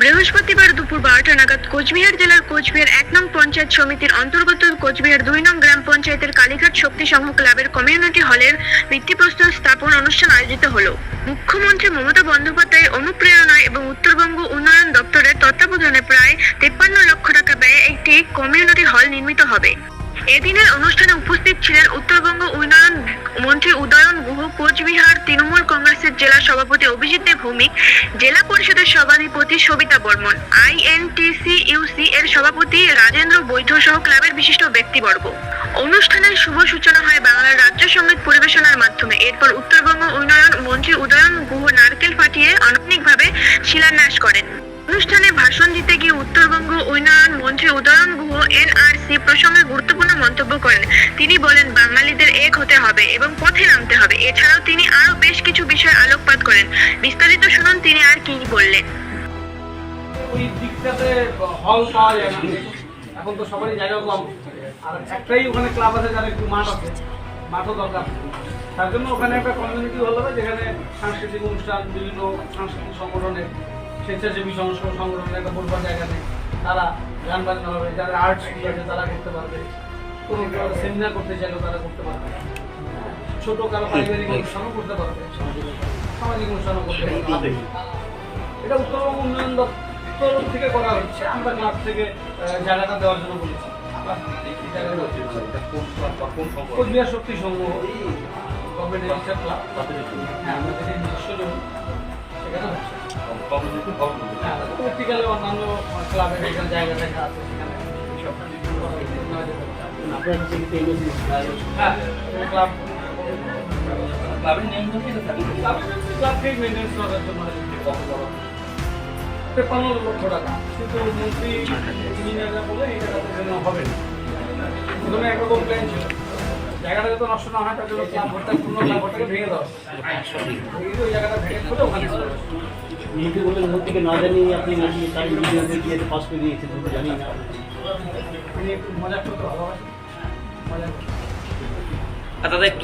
বৃহস্পতিবার দুপুর বারোটা নাগাদ কোচবিহার জেলার কোচবিহার এক নং পঞ্চায়েত সমিতির অন্তর্গত কোচবিহার দুই নং গ্রাম পঞ্চায়েতের কালীঘাট শক্তি সংঘ ক্লাবের কমিউনিটি হলের ভিত্তিপ্রস্তর স্থাপন অনুষ্ঠান আয়োজিত হলো। মুখ্যমন্ত্রী মমতা বন্দ্যোপাধ্যায়ের অনুপ্রেরণায় এবং উত্তরবঙ্গ উন্নয়ন দপ্তরের তত্ত্বাবধানে প্রায় তেপ্পান্ন লক্ষ টাকা ব্যয়ে একটি কমিউনিটি হল নির্মিত হবে। এদিনের অনুষ্ঠানে উপস্থিত ছিলেন উত্তরবঙ্গ উন্নয়ন মন্ত্রী উদয়ন গুহ কোচবিহার তৃণমূল কংগ্রেসের জেলা সভাপতি অভিজিৎ দেব ভৌমিক, জেলা পরিষদের সভাধিপতি সবিতা বর্মন, আইএনটিসি ইউসি এর সভাপতি রাজেন্দ্র বৈধ সহ ক্লাবের বিশিষ্ট ব্যক্তিবর্গ। অনুষ্ঠানের শুভ সূচনা হয় বাংলার রাজ্য সংগীত পরিবেশনার মাধ্যমে। এরপর উত্তরবঙ্গ উন্নয়ন মন্ত্রী উদয়ন গুহ নারকেল ফাটিয়ে আনুষ্ঠানিকভাবে শিলান্যাস করেন। অনুষ্ঠানে ভাষণ দিতে গিয়ে উত্তরবঙ্গ উন্নয়ন মন্ত্রী উদয়ন গুহ এনআরসি প্রসঙ্গে গুরুত্বপূর্ণ মন্তব্য করেন। তিনি বলেন, বাঙালিদের এক হতে হবে এবং পথে নামতে হবে। এছাড়াও তিনি আরও বেশ কিছু বিষয়ে আলোকপাত করেন। বিস্তারিত শুনুন, তিনি আর কি বললেন। এখন তো সবারই জায়গা কম। আর একটাই ওখানে ক্লাব আছে, যার একটু মাঠ আছে। মাঠও দরকার। তার জন্য ওখানে একটা কমিউনিটি হল যেখানে সাংস্কৃতিক অনুষ্ঠান, বিভিন্ন সাংস্কৃতিক সংগঠনের স্বেচ্ছাসেবী সংস্থা সংগঠনের একটা বলবার জায়গা নেই। তারা গান বাজনা হবে যারা আর্ট স্কুল আছে তারা করতে পারবে। কোনো সেমিনার করতে চাইলেও তারা করতে পারবে ছোট কারও পারিবারিক অনুষ্ঠানও করতে পারবে সামাজিক অনুষ্ঠানও করতে পারবে। এটা উত্তরবঙ্গ উন্নয়ন দপ্তর থেকে করা হচ্ছে আমরা ক্লাব থেকে জায়গাটা দেওয়ার জন্য বলেছি। Cooch Behar Shakti Sangha. Government register club হ্যাঁ আমাদের নিজস্ব সেখানে অন্যান্য ক্লাবের এখানে জায়গা দেখা আছে। সেখানে জন্য তেপান্ন লক্ষ টাকা কিন্তু মন্ত্রী বলে এই টাকাতে যেন হবে না প্ল্যান ছিল জায়গাটা যাতে নষ্ট না হয় তার জন্য ক্লাব ঘরটা পূর্ণ ক্লাব ঘরটাকে ভেঙে দাও ওই জায়গাটা ভেঙে ওখানে বললেন না জানিয়ে আপনি নাকি তার ইঞ্জিনিয়ারকে গিয়ে পাস করে দিয়েছেন জানি না একটু মজা করতে ভালোবাসি মজা করতে। দাদা একটু